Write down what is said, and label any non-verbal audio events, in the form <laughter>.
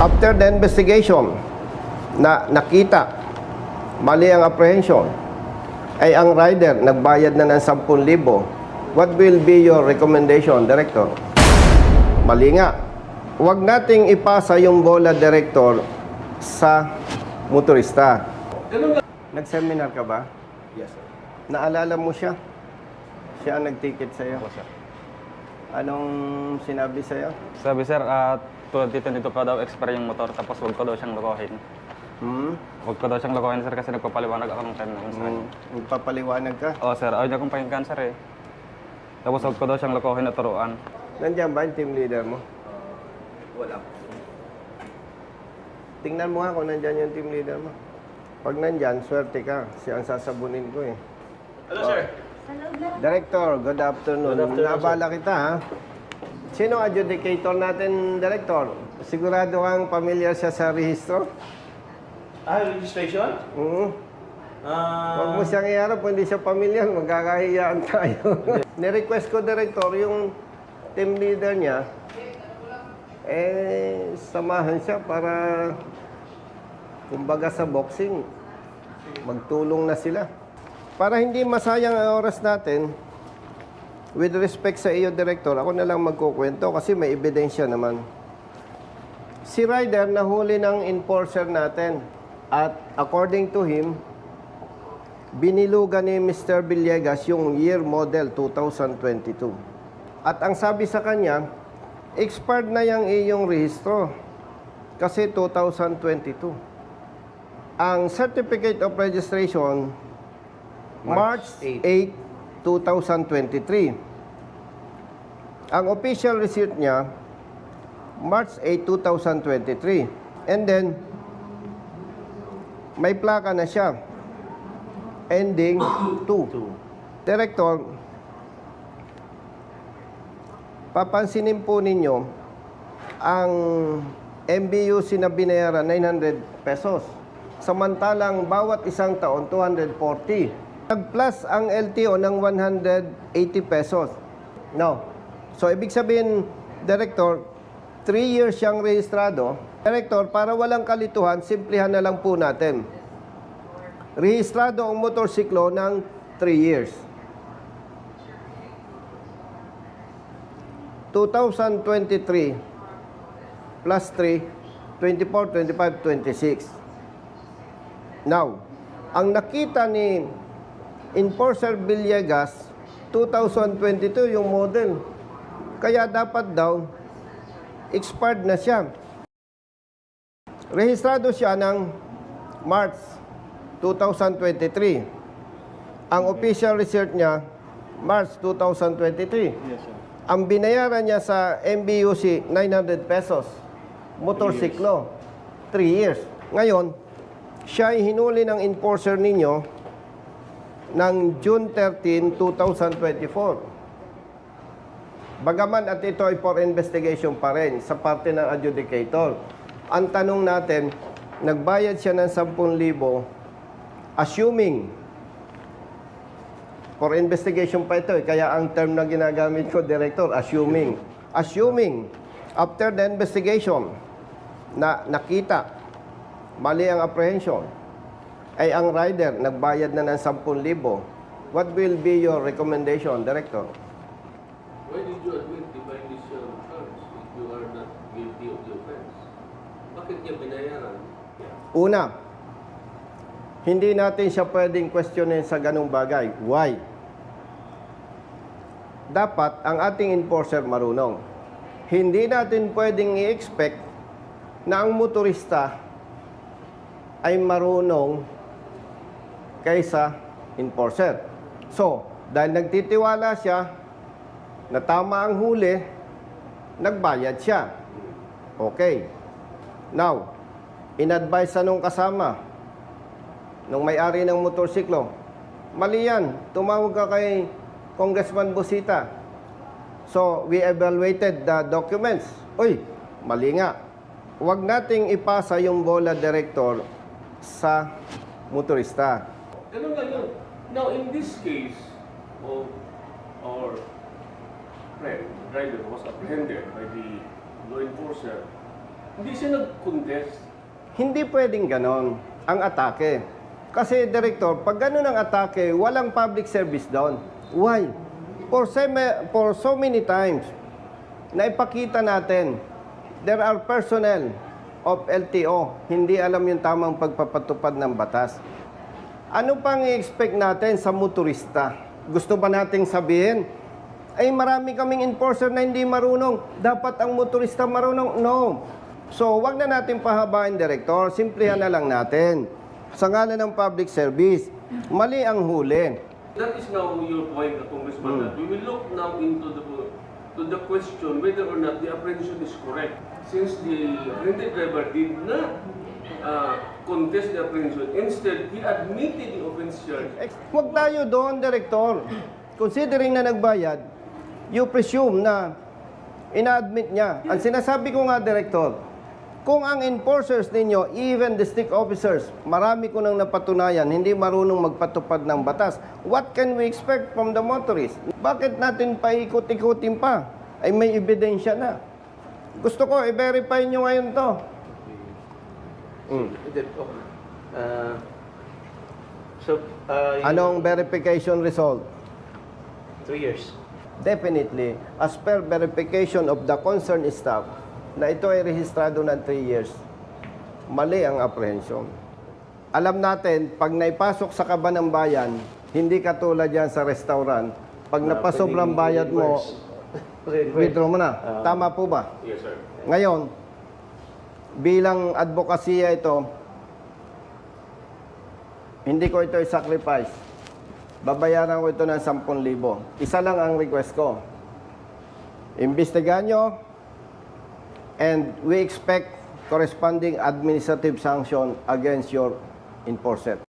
After the investigation na nakita mali ang apprehension ay ang rider nagbayad na ng 10,000 what will be your recommendation director mali nga huwag nating ipasa yung bola director sa motorista nag-seminar ka ba? Yes, sir. naalala mo siya? siya ang nag-ticket sa'yo Opo, sir. Anong sinabi sa'yo? Sabi sir, at 2022 pa daw expire yung motor tapos wag ko daw siyang lokohin. Hmm? Wag ko daw siyang lokohin sir kasi nagpapaliwanag ako ng time na kung saan. Hmm. Magpapaliwanag ka? Oo sir, ayaw niya akong pakinggan sir eh. Tapos wag ko daw siyang lokohin at turuan. Nandiyan ba yung team leader mo? Wala. Tingnan mo nga kung nandyan yung team leader mo. Pag nandyan, swerte ka. Siya ang sasabunin ko eh. Hello, sir. Director, good afternoon. Good afternoon, Nabala kita ha. Sino adjudicator natin, Director? Sigurado kang familiar siya sa rehistro? Ah, registration? Oo. Ah, Huwag mo siyang iharap kung hindi siya familiar, magkakahiyaan <laughs> tayo. Ni-request ko, Director, yung team leader niya, eh, samahan siya para, kumbaga sa boxing, magtulong na sila. Para hindi masayang ang oras natin, with respect sa iyo, Director, ako na lang magkukwento kasi may ebidensya naman. Si Ryder nahuli ng enforcer natin at according to him, binilugan ni Mr. Villegas yung year model 2022. At ang sabi sa kanya, expired na yung iyong rehistro kasi 2022. Ang certificate of registration March, March 8, 2023. Ang official receipt niya March 8, 2023. And then may plaka na siya ending <coughs> 2. Director, papansinin po ninyo ang MBUC na binayaran 900 pesos. Samantalang bawat isang taon 240. Nag-plus ang LTO ng 180 pesos. No. So ibig sabihin, Director, 3 years siyang rehistrado. Director, para walang kalituhan, simplihan na lang po natin. Rehistrado ang motorsiklo ng 3 years. 2023 plus 3, 24, 25, 26. Now, ang nakita ni Enforcer Villegas, 2022 yung model. Kaya dapat daw, expired na siya. Rehistrado siya ng March 2023. Ang official receipt niya, March 2023. Yes, sir. Ang binayaran niya sa MBUC, 900 pesos. Motorsiklo, 3 years. Ngayon, siya ay hinuli ng enforcer ninyo ng June 13, 2024. Bagaman at ito ay for investigation pa rin sa parte ng adjudicator. Ang tanong natin, nagbayad siya ng 10,000 assuming For investigation pa ito eh. Kaya ang term na ginagamit ko, Director, assuming. Assuming, after the investigation, na nakita mali ang apprehension, ay ang rider nagbayad na ng 10,000, what will be your recommendation, Director? Why did you admit the violation charge if you are not guilty of the offense? Bakit niya binayaran? Una, hindi natin siya pwedeng questionin sa ganung bagay. Why? Dapat ang ating enforcer marunong. Hindi natin pwedeng i-expect na ang motorista ay marunong kaysa enforcer. So, dahil nagtitiwala siya na tama ang huli, nagbayad siya. Okay. Now, in-advise sa nung kasama, nung may-ari ng motorsiklo, mali yan, tumawag ka kay Congressman Busita. So, we evaluated the documents. Uy, mali nga. Huwag nating ipasa yung bola director sa motorista. Ganun lang yun. Now, in this case of our friend, driver was apprehended by the law enforcer, Hindi siya nag-contest. Hindi pwedeng ganon ang atake. Kasi, Director, pag ganon ang atake, walang public service doon. Why? For, seme- for so many times, na ipakita natin, there are personnel of LTO, hindi alam yung tamang pagpapatupad ng batas. Ano pang i-expect natin sa motorista? Gusto ba nating sabihin, ay marami kaming enforcer na hindi marunong. Dapat ang motorista marunong. No. So, wag na natin pahabain, Director. Simplihan na lang natin. Sa ngalan ng public service, mali ang huli. That is now your point, Congressman, Hmm. that we will look now into the to the question whether or not the apprehension is correct. Since the apprehended driver did not uh, contest the apprehension, instead, he admitted the offense charge. Huwag tayo doon, Director. Considering na nagbayad, you presume na ina-admit niya. Ang sinasabi ko nga, Director, kung ang enforcers ninyo, even the stick officers, marami ko nang napatunayan, hindi marunong magpatupad ng batas. What can we expect from the motorist? Bakit natin paikot-ikutin pa? Ay may ebidensya na. Gusto ko, i-verify nyo ngayon to. Mm. Ah, so, uh, Anong verification result? Two years. Definitely, as per verification of the concerned staff, na ito ay rehistrado ng 3 years, mali ang apprehension. Alam natin, pag naipasok sa kaba ng bayan, hindi katulad yan sa restaurant. Pag Na napasobrang bayad mo, <laughs> withdraw mo na. Ah. Tama po ba? Yes, sir. Ngayon, bilang advokasya ito, hindi ko ito i-sacrifice. Babayaran ko ito ng 10,000. Isa lang ang request ko. Imbestigahan nyo and we expect corresponding administrative sanction against your enforcer.